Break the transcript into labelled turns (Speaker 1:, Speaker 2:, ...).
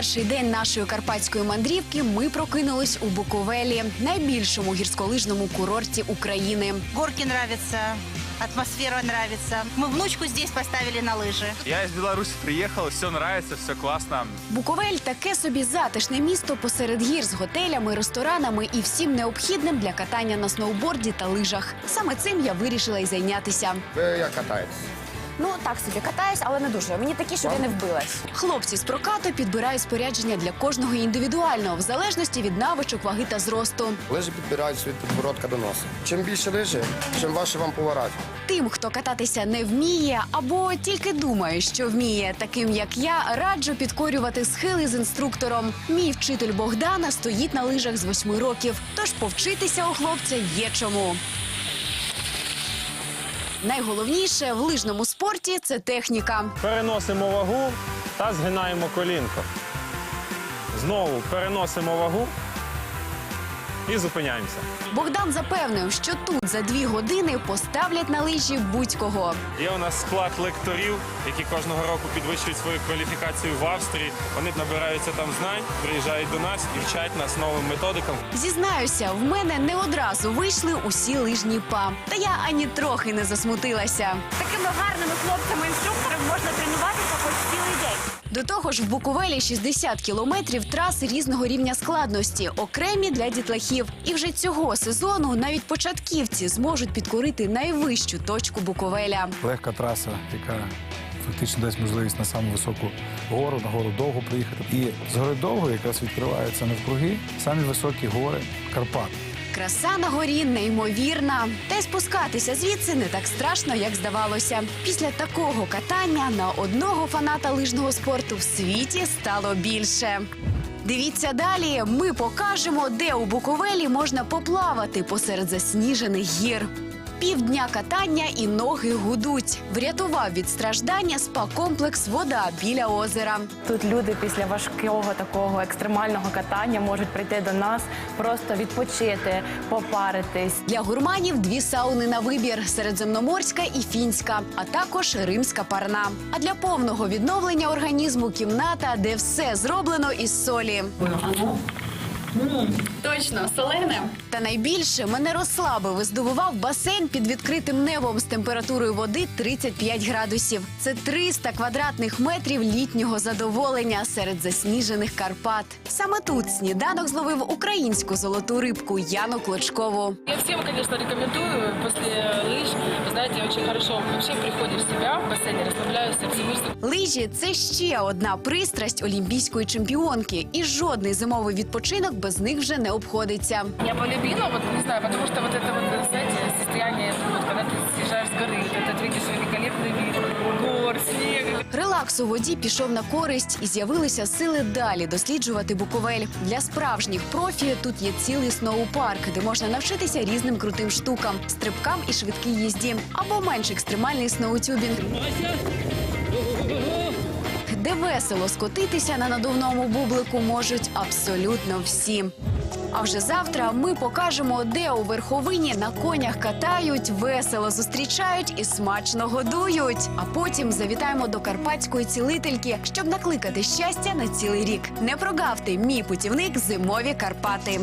Speaker 1: перший день нашої карпатської мандрівки ми прокинулись у Буковелі, найбільшому гірськолижному курорті України.
Speaker 2: Горки нравятся, атмосфера нравится. Мы внучку здесь поставили на лыжи.
Speaker 3: Я из Беларуси приехал, все нравится, все классно.
Speaker 1: Буковель таке собі затишне місто посеред гір з готелями, ресторанами і всім необхідним для катання на сноуборді та лижах. Саме цим я вирішила й зайнятися.
Speaker 4: Ви як катаєтесь?
Speaker 5: Ну так собі катаюсь, але не дуже. Мені такі, щоб я не вбилась.
Speaker 1: Хлопці з прокату підбирають спорядження для кожного індивідуально, в залежності від навичок, ваги та зросту.
Speaker 4: Лижі підбирають від підбородка до носа. Чим більше лижі, чим важче вам поворот.
Speaker 1: Тим, хто кататися не вміє або тільки думає, що вміє, таким як я, раджу підкорювати схили з інструктором. Мій вчитель Богдана стоїть на лижах з восьми років, тож повчитися у хлопця є чому. Найголовніше в лижному спорті це техніка.
Speaker 6: Переносимо вагу та згинаємо колінко. Знову переносимо вагу і зупиняємося.
Speaker 1: Богдан запевнив, що тут за дві години поставлять на лижі будь-кого.
Speaker 6: Є у нас склад лекторів, які кожного року підвищують свою кваліфікацію в Австрії. Вони набираються там знань, приїжджають до нас і вчать нас новим методикам.
Speaker 1: Зізнаюся, в мене не одразу вийшли усі лижні па. Та я ані трохи не засмутилася.
Speaker 5: Такими гарними хлопцями-інструкторами можна тренуватися хоч цілий день.
Speaker 1: До того ж, в Буковелі 60 кілометрів траси різного рівня складності, окремі для дітлахів. І вже цього сезону навіть початківці зможуть підкорити найвищу точку Буковеля.
Speaker 7: легка траса, яка фактично дасть можливість на саму високу гору, на гору довго приїхати. І з гори довго якраз відкриваються навкруги самі високі гори Карпат.
Speaker 1: Краса на горі неймовірна. Та й спускатися звідси не так страшно, як здавалося. Після такого катання на одного фаната лижного спорту в світі стало більше. Дивіться далі. Ми покажемо, де у Буковелі можна поплавати посеред засніжених гір. Півдня катання і ноги гудуть. Врятував від страждання спа-комплекс вода біля озера.
Speaker 8: Тут люди після важкого такого екстремального катання можуть прийти до нас, просто відпочити, попаритись.
Speaker 1: Для гурманів дві сауни на вибір: середземноморська і фінська, а також римська парна. А для повного відновлення організму кімната, де все зроблено із солі.
Speaker 5: Точно, солене.
Speaker 1: Та найбільше мене розслабив і здивував басейн під відкритим небом з температурою води 35 градусів. Це 300 квадратних метрів літнього задоволення серед засніжених Карпат. Саме тут сніданок зловив українську золоту рибку Яну Клочкову.
Speaker 9: Я всем, конечно, рекомендую Вы знаете, очень хорошо вообще приходишь в себя в бассейне, расслабляешься, все мышцы
Speaker 1: Лижі це ще одна пристрасть олімпійської чемпіонки, і жодний зимовий відпочинок без них вже не обходиться.
Speaker 9: Я полюбила, вот не знаю, потому что вот это вот, знаете, снега.
Speaker 1: У воді пішов на користь і з'явилися сили далі досліджувати Буковель. Для справжніх профі тут є цілий сноупарк, де можна навчитися різним крутим штукам, стрибкам і швидкій їзді, або менш екстремальний сноутюбінг. Де весело скотитися на надувному бублику можуть абсолютно всі. А вже завтра ми покажемо, де у верховині на конях катають, весело зустрічають і смачно годують. А потім завітаємо до карпатської цілительки, щоб накликати щастя на цілий рік. Не прогавте мій путівник зимові Карпати.